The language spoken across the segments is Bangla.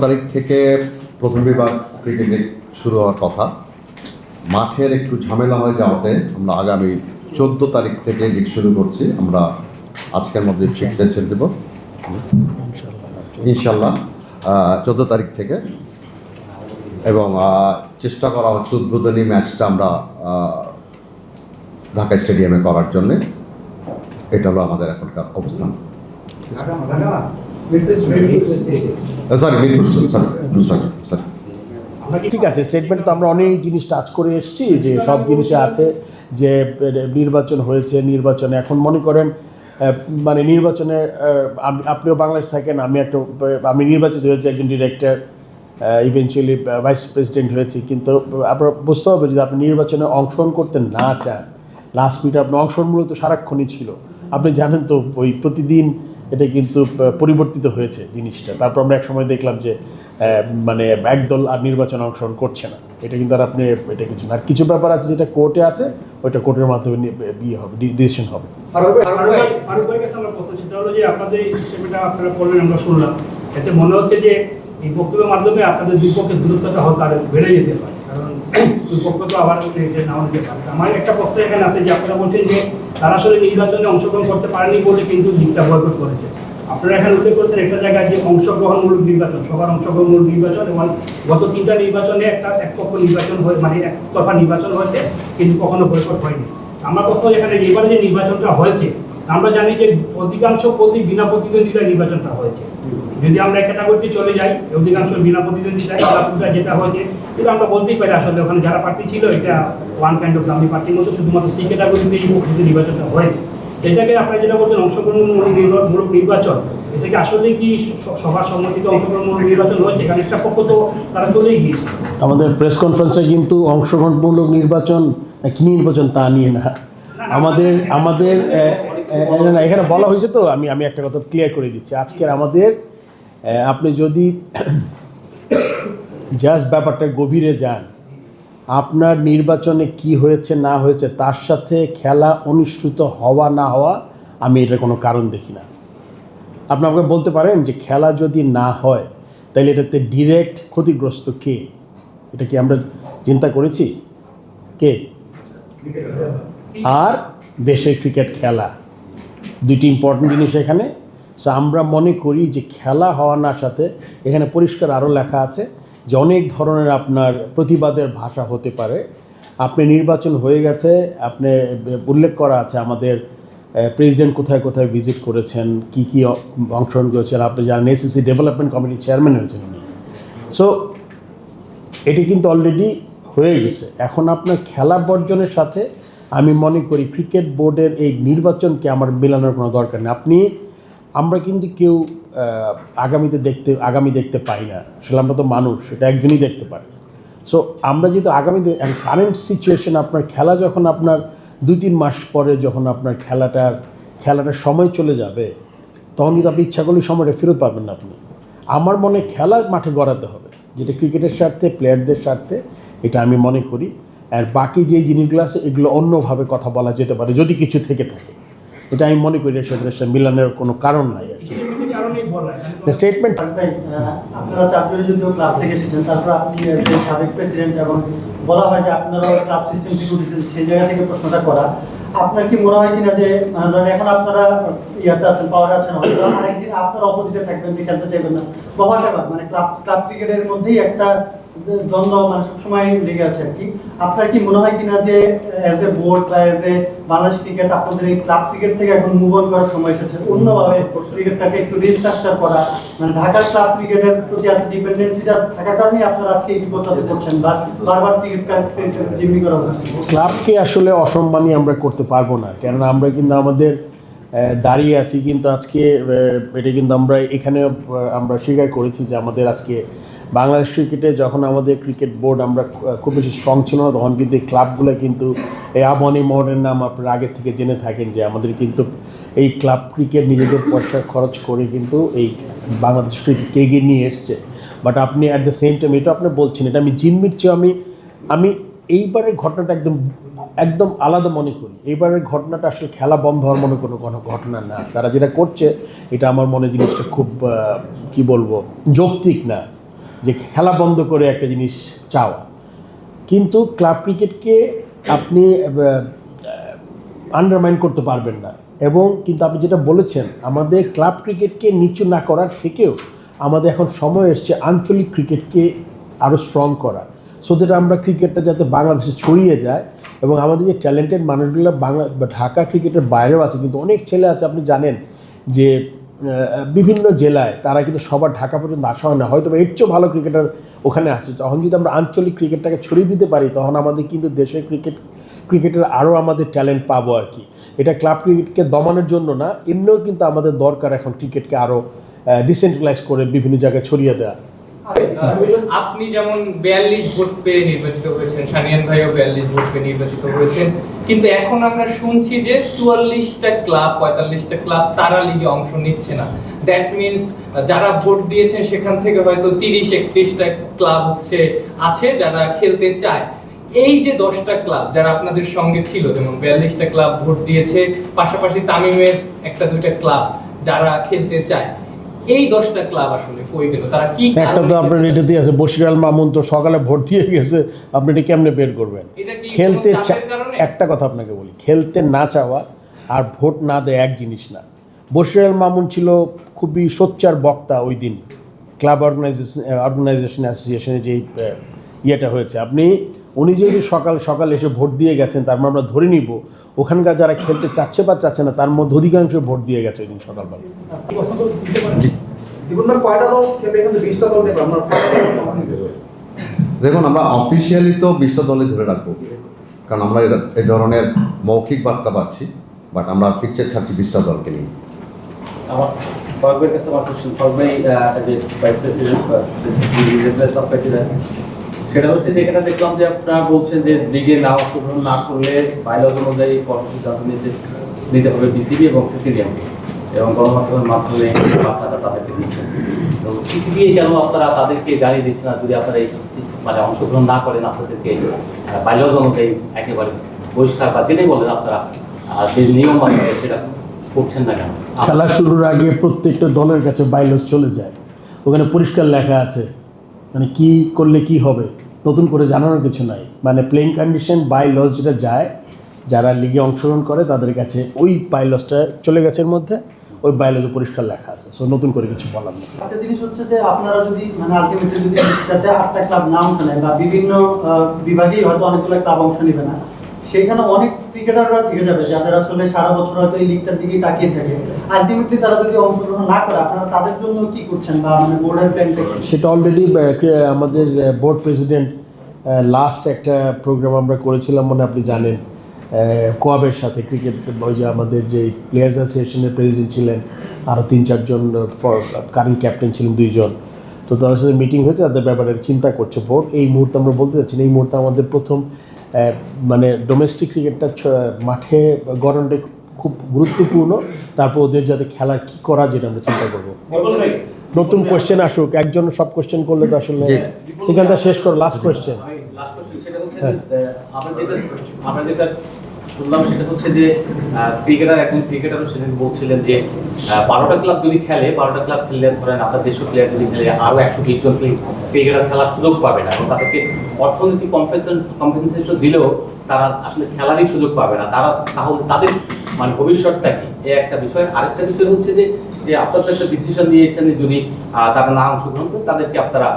তারিখ থেকে প্রথম বিভাগ ক্রিকেট লিগ শুরু হওয়ার কথা। মাঠের একটু ঝামেলা হয়ে যাওয়াতে আমরা আগামী চোদ্দ তারিখ থেকে লিগ শুরু করছি। আমরা আজকের মধ্যে ফিক্সে ছেড়ে দেবো। ইনশাল্লাহ। চোদ্দ তারিখ থেকে। এবং চেষ্টা করা হচ্ছে উদ্বোধনী ম্যাচটা আমরা ঢাকা স্টেডিয়ামে করার জন্যে। এটা হলো আমাদের এখনকার অবস্থান। Sorry Mirpur sorry sorry sorry ঠিক আছে স্টেটমেন্ট তো আমরা অনেক জিনিস টাচ করে এসেছি যে সব জিনিসে আছে যে নির্বাচন হয়েছে নির্বাচনে এখন মনে করেন মানে নির্বাচনে আপনিও বাংলাদেশ থাকেন আমি একটা আমি নির্বাচিত হয়েছি একজন ডিরেক্টর ইভেনচুয়ালি ভাইস প্রেসিডেন্ট হয়েছি কিন্তু আপনার বুঝতে হবে যদি আপনি নির্বাচনে অংশগ্রহণ করতে না চান লাস্ট মিনিটে আপনার অংশগ্রহণ মূলত সারাক্ষণই ছিল। আপনি জানেন তো ওই প্রতিদিন এটা কিন্তু পরিবর্তিত হয়েছে জিনিসটা। তারপর আমরা এক সময় দেখলাম যে মানে একদল আর নির্বাচনে অংশগ্রহণ করছে না। এটা কিন্তু আর আপনি এটা কিছু না। আর কিছু ব্যাপার আছে যেটা কোর্টে আছে ওইটা কোর্টের মাধ্যমে নিয়ে- বিয়ে হবে ডিসিশন হবে। এতে মনে হচ্ছে যে এই বক্তব্যের মাধ্যমে আপনাদের দুই পক্ষের দূরত্বটা হয়তো আর বেড়ে যেতে পারে। কারণ দুই পক্ষ তো আবার পারে। আমার একটা প্রশ্ন এখানে আছে যে আপনারা বলছেন যে তারা আসলে নির্বাচনে অংশগ্রহণ করতে পারেনি বলে কিন্তু বয়কট করেছে। আপনারা এখানে উল্লেখ করছেন একটা জায়গায় যে অংশগ্রহণমূলক নির্বাচন, সবার অংশগ্রহণমূলক নির্বাচন এবং গত তিনটা নির্বাচনে একটা এক পক্ষ নির্বাচন হয়ে মানে নির্বাচন হয়েছে, কিন্তু কখনো বয়কট হয়নি। আমার প্রশ্ন এখানে এবারে যে নির্বাচনটা হয়েছে, আমরা জানি যে অধিকাংশ প্রতি বিনা প্রতিদ্বন্দ্বিতায় নির্বাচনটা হয়েছে। যদি আমরা ক্যাটাগরিতে চলে যাই অধিকাংশ বিনা প্রতিদ্বন্দ্বিতায় খেলাধুলা যেটা হয়েছে কিন্তু আমরা বলতেই পারি আসলে ওখানে যারা প্রার্থী ছিল এটা ওয়ান কাইন্ড অফ দামি প্রার্থীর মতো শুধুমাত্র সি ক্যাটাগরিতেই কিন্তু নির্বাচনটা হয়েছে। সেটাকে আপনারা যেটা বলছেন অংশগ্রহণমূলক নির্বা- মূলক নির্বাচন এটাকে আসলে কি সবার সম্মতিতে অংশগ্রহণমূলক নির্বাচন হয়েছে? কারণ একটা পক্ষ তো তারা চলেই গিয়েছে। আমাদের প্রেস কনফারেন্সে কিন্তু অংশগ্রহণমূলক নির্বাচন কি নির্বাচন তা নিয়ে না। আমাদের আমাদের এখানে বলা হয়েছে তো আমি আমি একটা কথা ক্লিয়ার করে দিচ্ছি। আজকের আমাদের আপনি যদি জাস্ট ব্যাপারটা গভীরে যান, আপনার নির্বাচনে কি হয়েছে, না হয়েছে, তার সাথে খেলা অনুষ্ঠিত হওয়া, না হওয়া, আমি এটার কোনো কারণ দেখি না। আপনি আমাকে বলতে পারেন যে খেলা যদি না হয়, তাহলে এটাতে ডিরেক্ট ক্ষতিগ্রস্ত কে? এটা কি আমরা চিন্তা করেছি? কে? আর দেশের ক্রিকেট খেলা। দুইটি ইম্পর্টেন্ট জিনিস এখানে। সো আমরা মনে করি যে খেলা হওয়ার না সাথে এখানে পরিষ্কার আরও লেখা আছে যে অনেক ধরনের আপনার প্রতিবাদের ভাষা হতে পারে। আপনি নির্বাচন হয়ে গেছে, আপনি উল্লেখ করা আছে আমাদের প্রেসিডেন্ট কোথায় কোথায় ভিজিট করেছেন, কি কি অংশগ্রহণ করেছেন, আপনি জানেন এসিসি ডেভেলপমেন্ট কমিটির চেয়ারম্যান হয়েছেন উনি। সো এটি কিন্তু অলরেডি হয়ে গেছে। এখন আপনার খেলা বর্জনের সাথে আমি মনে করি ক্রিকেট বোর্ডের এই নির্বাচনকে আমার মেলানোর কোনো দরকার নেই। আপনি আমরা কিন্তু কেউ আগামীতে দেখতে, আগামী দেখতে পাই না। আসলে আমরা তো মানুষ, এটা একজনই দেখতে পারে। সো আমরা যেহেতু আগামী কারেন্ট সিচুয়েশন আপনার খেলা যখন আপনার দুই তিন মাস পরে যখন আপনার খেলাটার খেলাটার সময় চলে যাবে, তখন কিন্তু আপনি ইচ্ছা করলে সময়টা ফেরত পাবেন না আপনি। আমার মনে খেলা মাঠে গড়াতে হবে, যেটা ক্রিকেটের স্বার্থে, প্লেয়ারদের স্বার্থে, এটা আমি মনে করি। আর বাকি যে জিনিসগুলো আছে, এগুলো অন্যভাবে কথা বলা যেতে পারে, যদি কিছু থেকে থাকে। এটা আমি মনে করি এর সাথে সাথে কোনো কারণ নাই আর কি। স্টেটমেন্ট আপনারা তারপর আপনি প্রেসিডেন্ট এবং বলা হয় যে উঠেছেন, সেই জায়গা থেকে প্রশ্নটা করা। আপনার কি মনে হয় কিনা যে এখন আপনারা ইয়াতে আছেন পাওয়ারে আছেন আপনারা অপোজিটে থাকবেন যে খেলতে চাইবেন না? বা মানে ক্লাব ক্লাব ক্রিকেটের মধ্যেই একটা দ্বন্দ্ব মানে সবসময় লেগে আছে আর কি। আপনার কি মনে হয় কিনা যে অ্যাজ এ বোর্ড বা অ্যাজ এ বাংলাদেশ ক্রিকেট আপনাদের এই ক্লাব ক্রিকেট থেকে এখন মুভ অন করার সময় এসেছে? অন্যভাবে ক্রিকেটটাকে একটু রিস্ট্রাকচার করা মানে ঢাকার ক্লাব ক্রিকেটের প্রতি এত ডিপেন্ডেন্সিটা থাকার আপনারা আজকে এই বিপদটাতে পড়ছেন বা বারবার ক্রিকেট জিম্মি করা হচ্ছে। ক্লাবকে আসলে অসম্মানী আমরা করতে পারব না, কেননা আমরা কিন্তু আমাদের দাঁড়িয়ে আছি কিন্তু আজকে এটা কিন্তু আমরা এখানে আমরা স্বীকার করেছি যে আমাদের আজকে বাংলাদেশ ক্রিকেটে যখন আমাদের ক্রিকেট বোর্ড আমরা খুব বেশি স্ট্রং ছিল না, তখন কিন্তু এই ক্লাবগুলো কিন্তু এই আবনি মোড়ের নাম আপনারা আগে থেকে জেনে থাকেন যে আমাদের কিন্তু এই ক্লাব ক্রিকেট নিজেদের পয়সা খরচ করে কিন্তু এই বাংলাদেশ ক্রিকেটকে এগিয়ে নিয়ে এসছে। বাট আপনি অ্যাট দ্য সেম টাইম এটা আপনি বলছেন, এটা আমি জিম্মির চেয়ে আমি আমি এইবারের ঘটনাটা একদম একদম আলাদা মনে করি। এইবারের ঘটনাটা আসলে খেলা বন্ধ হওয়ার মনে কোনো কোনো ঘটনা না। তারা যেটা করছে, এটা আমার মনে জিনিসটা খুব কি বলব, যৌক্তিক না। যে খেলা বন্ধ করে একটা জিনিস চাওয়া কিন্তু ক্লাব ক্রিকেটকে আপনি আন্ডারমাইন করতে পারবেন না। এবং কিন্তু আপনি যেটা বলেছেন, আমাদের ক্লাব ক্রিকেটকে নিচু না করার থেকেও আমাদের এখন সময় এসছে আঞ্চলিক ক্রিকেটকে আরও স্ট্রং করা সো দ্যাট আমরা ক্রিকেটটা যাতে বাংলাদেশে ছড়িয়ে যায় এবং আমাদের যে ট্যালেন্টেড মানুষগুলো বাংলা ঢাকা ক্রিকেটের বাইরেও আছে, কিন্তু অনেক ছেলে আছে, আপনি জানেন যে বিভিন্ন জেলায় তারা কিন্তু সবার ঢাকা পর্যন্ত আসা হয় না। হয়তো এর চেয়েও ভালো ক্রিকেটার ওখানে আছে। তখন যদি আমরা আঞ্চলিক ক্রিকেটটাকে ছড়িয়ে দিতে পারি, তখন আমাদের কিন্তু দেশের ক্রিকেট, ক্রিকেটের আরও আমাদের ট্যালেন্ট পাবো আর কি। এটা ক্লাব ক্রিকেটকে দমানোর জন্য না, এমনিও কিন্তু আমাদের দরকার এখন ক্রিকেটকে আরও ডিসেন্ট্রালাইজ করে বিভিন্ন জায়গায় ছড়িয়ে দেওয়া। আপনি যেমন বিয়াল্লিশ ভোট পেয়ে নির্বাচিত হয়েছেন, সানিয়ান ভাইও বিয়াল্লিশ ভোট পেয়ে নির্বাচিত হয়েছেন কিন্তু এখন আমরা শুনছি যে চুয়াল্লিশটা ক্লাব, পঁয়তাল্লিশটা ক্লাব তারা লিগে অংশ নিচ্ছে না। দ্যাট মিনস যারা ভোট দিয়েছেন সেখান থেকে হয়তো তিরিশ, একত্রিশটা ক্লাব হচ্ছে, আছে যারা খেলতে চায়। এই যে দশটা ক্লাব যারা আপনাদের সঙ্গে ছিল, যেমন বিয়াল্লিশটা ক্লাব ভোট দিয়েছে, পাশাপাশি তামিমের একটা দুইটা ক্লাব যারা খেলতে চায় এই দশটা ক্লাব আসলে কই গেল? তারা কি একটা তো আপনার এটা দিয়ে আছে বশির আল মামুন তো সকালে ভোট দিয়ে গেছে আপনি এটা কেমনে বের করবেন? খেলতে চা- একটা কথা আপনাকে বলি খেলতে না চাওয়া আর ভোট না দেয় এক জিনিস না। বশির আল মামুন ছিল খুবই সোচ্চার বক্তা ওই দিন ক্লাব অর্গানাইজেশন অর্গানাইজেশন অ্যাসোসিয়েশনের যে ইয়েটা হয়েছে। আপনি উনি যেহেতু সকাল সকাল এসে ভোট দিয়ে গেছেন তার মানে আমরা ধরে নিব ওখানকার যারা খেলতে চাচ্ছে বা চাচ্ছে না তার মধ্যে অধিকাংশ ভোট দিয়ে গেছে ওই দিন সকালবেলা। জীবন কয়টা দল খেলবে এখান বিশটা দল আমরা? দেখুন আমরা অফিসিয়ালি তো বিশটা দলে ধরে রাখব। কারণ আমরা এ- এই ধরনের মৌখিক বার্তা পাচ্ছি বাট আমরা ফিক্সে ছাড়ছি বিশটা দলকে নিয়ে। আমার ফারুকের কাছে আমার কোশ্চেন ফারুক ভাই যে vice president replace of president সেটা হচ্ছে যে এখানে দেখলাম যে আপনারা বলছেন যে লিগে না অংশগ্রহণ না করলে বাইলজ অনুযায়ী নিতে নিতে হবে বিসিবি এবং সিসিডিএমকে এবং গণমাধ্যমের মাধ্যমে বার্তাটা তাদেরকে দিচ্ছেন। তো দিয়ে কেন আপনারা তাদেরকে জানিয়ে দিচ্ছেন না? যদি আপনারা এই মানে অংশগ্রহণ না করেন আপনাদেরকে বাইলজ অনুযায়ী একেবারে পরিষ্কার বা যেটাই বলেন আপনারা যে নিয়ম আছে সেটা করছেন না কেন? খেলা শুরুর আগে প্রত্যেকটা দলের কাছে বাইলস চলে যায়। ওখানে পরিষ্কার লেখা আছে। মানে কি করলে কি হবে? নতুন করে জানানোর কিছু নাই। মানে প্লেইং কন্ডিশন বাই লস যেটা যায়, যারা লিগে অংশগ্রহণ করে তাদের কাছে ওই বাইলসটা চলে গেছে এর মধ্যে। ওই বাইলসে পরিষ্কার লেখা আছে। সো নতুন করে কিছু বলার নেই। একটা জিনিস হচ্ছে যে আপনারা যদি মানে আলটিমেটলি যদি যাতে আটটা ক্লাব না অংশ নেয় বা বিভিন্ন বিভাগেই হয়তো অনেকগুলো ক্লাব অংশ নেবে না সেইখানে অনেক ক্রিকেটাররা থেকে যাবে যাদের আসলে সারা বছর হয়তো এই লিগটার দিকেই তাকিয়ে থাকে। আলটিমেটলি তারা যদি অংশগ্রহণ না করে আপনারা তাদের জন্য কি করছেন বা মানে বোর্ডের প্ল্যানটা কি? সেটা অলরেডি আমাদের বোর্ড প্রেসিডেন্ট লাস্ট একটা প্রোগ্রাম আমরা করেছিলাম মানে আপনি জানেন। কোয়াবের সাথে ক্রিকেট ওই যে আমাদের যে প্লেয়ার্স অ্যাসোসিয়েশনের প্রেসিডেন্ট ছিলেন আরও তিন চারজন কারেন্ট ক্যাপ্টেন ছিলেন দুইজন। তো তাদের সাথে মিটিং হয়েছে তাদের ব্যাপারে চিন্তা করছে বোর্ড এই মুহূর্তে আমরা বলতে চাচ্ছি না এই মুহূর্তে আমাদের প্রথম মানে ডোমেস্টিক ক্রিকেটটা মাঠে গড়নটা খুব গুরুত্বপূর্ণ। তারপর ওদের যাতে খেলার কী করা যেটা আমরা চিন্তা করব। নতুন কোয়েশ্চেন আসুক একজন সব কোয়েশ্চেন করলে তো আসলে সেখানটা শেষ করো লাস্ট হচ্ছে হ্যাঁ। শুনলাম সেটা হচ্ছে যে ক্রিকেটার একজন ক্রিকেটার সেদিন বলছিলেন যে বারোটা ক্লাব যদি খেলে, বারোটা ক্লাব খেললে ধরেন আপনার দেড়শো প্লেয়ার যদি খেলে, আরও একশো বিশ জন ক্রিকেটার খেলার সুযোগ পাবে না। এবং তাদেরকে অর্থনৈতিক কম্পেনসেশন কম্পেনসেশন দিলেও তারা আসলে খেলারই সুযোগ পাবে না। তারা তাহলে তাদের মানে ভবিষ্যৎটা কি? এ একটা বিষয়। আরেকটা বিষয় হচ্ছে যে যে আপনারা একটা ডিসিশন নিয়েছেন যে যদি তারা না অংশগ্রহণ করে, তাদেরকে আপনারা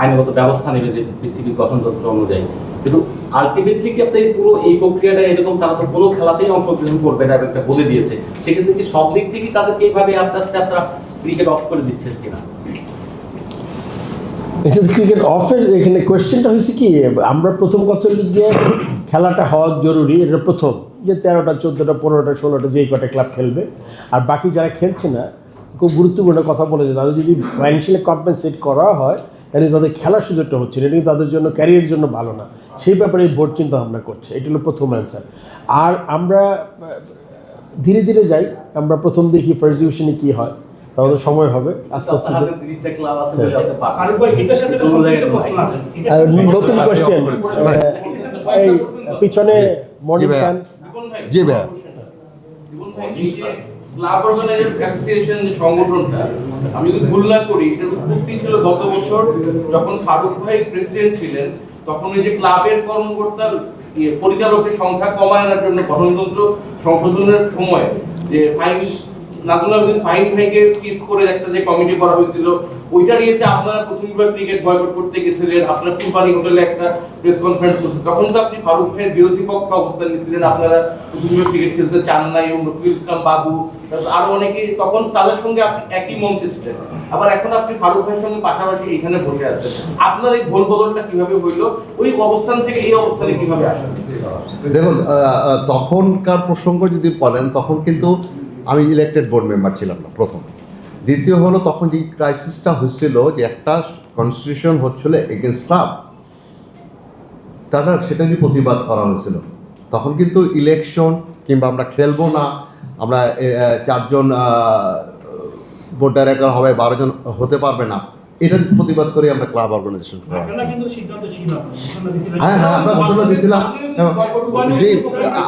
আইনগত ব্যবস্থা নেবে যে বিসিবি গঠনতন্ত্র অনুযায়ী। কিন্তু আলটিমেটলি কি আপনার এই পুরো এই প্রক্রিয়াটা এরকম তারা তো কোনো খেলাতেই অংশগ্রহণ করবে না একটা বলে দিয়েছে। সেক্ষেত্রে কি সব দিক থেকেই তাদেরকে এইভাবে আস্তে আস্তে আপনারা ক্রিকেট অফ করে দিচ্ছেন কিনা? এটা ক্রিকেট অফের এখানে কোয়েশ্চেনটা হয়েছে কি, আমরা প্রথম কত লিগে খেলাটা হওয়া জরুরি? এটা প্রথম। যে তেরোটা, চোদ্দোটা, পনেরোটা, ষোলোটা যেই কটা ক্লাব খেলবে। আর বাকি যারা খেলছে না, খুব গুরুত্বপূর্ণ কথা বলেছে। তাদের যদি ফাইন্যান্সিয়ালি কম্পেনসেট করা হয় তাহলে তাদের খেলার সুযোগটা হচ্ছে না। এটা কিন্তু তাদের জন্য ক্যারিয়ারের জন্য ভালো না। সেই ব্যাপারে এই বোর্ড চিন্তা ভাবনা করছে। এটা হলো প্রথম অ্যান্সার আর আমরা ধীরে ধীরে যাই। আমরা প্রথম দেখি ফার্স্ট ডিভিশনে কী হয়। তাহলে সময় হবে। আস্তে আস্তে সাথে নতুন কোয়েশ্চেন এই পিছনে মর্নিং। জি ভাইয়া। ভাই, ক্লাব অর্গানাইজার্স অ্যাসোসিয়েশন যে সংগঠনটা আমি যদি ভুল না করি এটার উৎপত্তি ছিল গত বছর যখন ফারুক ভাই প্রেসিডেন্ট ছিলেন তখন ওই যে ক্লাবের কর্মকর্তা ইয়ে, পরিচালকের সংখ্যা কমায় আনার জন্য গঠনতন্ত্র সংশোধনের সময় যে ফাইন নাজমুল আবেদিন ফাইন ভাইকে চিফ করে একটা যে কমিটি করা হয়েছিল ওইটা নিয়ে আপনারা প্রথম বিভাগ ক্রিকেট বয়কট করতে গেছিলেন, আপনার কুরবানি হোটেলে একটা প্রেস কনফারেন্স করছেন তখন তো আপনি ফারুক ভাইয়ের বিরোধী পক্ষে অবস্থান নিয়েছিলেন, আপনারা প্রথম বিভাগ ক্রিকেট খেলতে চান না এবং রফিকুল ইসলাম বাবু আরও অনেকে, তখন তাদের সঙ্গে আপনি একই মঞ্চে ছিলেন। আবার এখন আপনি ফারুক ভাইয়ের সঙ্গে পাশাপাশি এখানে বসে আছেন। আপনার এই ভোল বদলটা কীভাবে হইল? ওই অবস্থান থেকে এই অবস্থানে কীভাবে আসেন? দেখুন তখনকার প্রসঙ্গ যদি বলেন, তখন কিন্তু আমি ইলেক্টেড বোর্ড মেম্বার ছিলাম না, প্রথম। দ্বিতীয় হলো তখন যে ক্রাইসিসটা হচ্ছিল যে একটা কনস্টিটিউশন হচ্ছিল এগেনস্ট ক্লাব তারা সেটা নিয়ে প্রতিবাদ করা হয়েছিল। তখন কিন্তু ইলেকশন কিংবা আমরা খেলব না আমরা চারজন বোর্ড ডাইরেক্টর হবে বারো জন হতে পারবে না। এটার প্রতিবাদ করে আমরা ক্লাব অর্গানাইজেশন করা। হ্যাঁ হ্যাঁ আমরা ঘোষণা দিয়েছিলাম। যে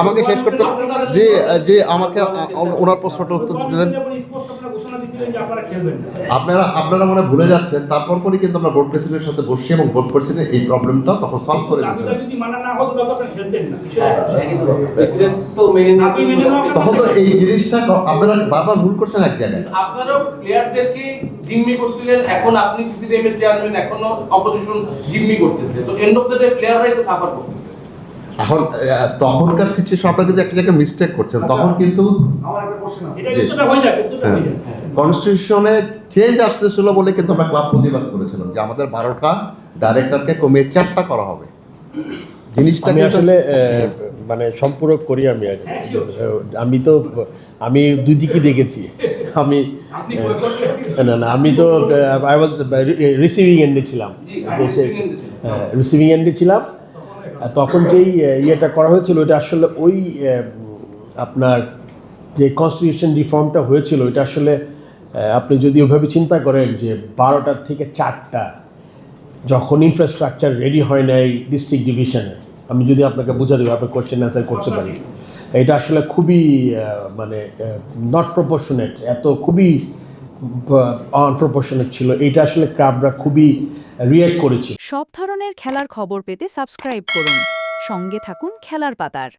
আমাকে শেষ করতে যে যে আমাকে ওনার প্রশ্নটা উত্তর দিতে দেন। আপনারা আপনারা মনে ভুলে যাচ্ছেন তারপর পরে কিন্তু আমরা বোর্ড প্রেসিডেন্টের সাথে বসে এবং বোর্ড প্রেসিডেন্ট এই প্রবলেমটা তখন সলভ করে দিয়েছিলেন মানা মেনে মেনে নিয়েছেন নাও- তখন তো এই জিনিসটা আপনারা বারবার ভুল করছেন এক জায়গায়। আপনারাও প্লেয়ারদেরকে জিম্মি করছিলেন এখন আপনি সিসিডিএম এর চেয়ারম্যান এখনও অপোজিশন জিম্মি করতেছে। তো এন্ড অফ দ্য ডে প্লেয়াররাই তো সাফার করতেছে। এখন তখনকার সিচুয়েশন আপনারা কিন্তু একটা জায়গায় মিস্টেক করছেন। তখন কিন্তু আমার একটা কোশ্চেন আছে। এটা উত্তরটা হয়ে হয়ে। কনস্টিটিউশনে চেঞ্জ আসতেছিল বলে কিন্তু আমরা ক্লাব প্রতিবাদ করেছিলাম যে আমাদের বারোটা ডাইরেক্টরকে কমিয়ে চারটা করা হবে। জিনিসটা আসলে মানে সম্পূরক করি আমি আর কি। আমি তো আমি দুই দিকই দেখেছি। আমি। না না আমি তো আই ওয়াজ রিসিভিং এন্ডে ছিলাম। রিসিভিং এন্ডে ছিলাম। তখন যেই ইয়েটা করা হয়েছিল ওটা আসলে ওই আপনার যে কনস্টিটিউশন রিফর্মটা হয়েছিল এটা আসলে আপনি যদি ওভাবে চিন্তা করেন যে বারোটার থেকে চারটা যখন ইনফ্রাস্ট্রাকচার রেডি হয় নাই ডিস্ট্রিক্ট ডিভিশনে আমি যদি আপনাকে বুঝা দেবো আপনি কোশ্চেন অ্যান্সার করতে পারি এটা আসলে খুবই মানে নট প্রপোর্শনেট এত খুবই আনপ্রপোর্শনেট ছিল। এটা আসলে ক্রাবরা খুবই রিয়েক্ট করেছে। সব ধরনের খেলার খবর পেতে সাবস্ক্রাইব করুন। সঙ্গে থাকুন খেলার পাতার।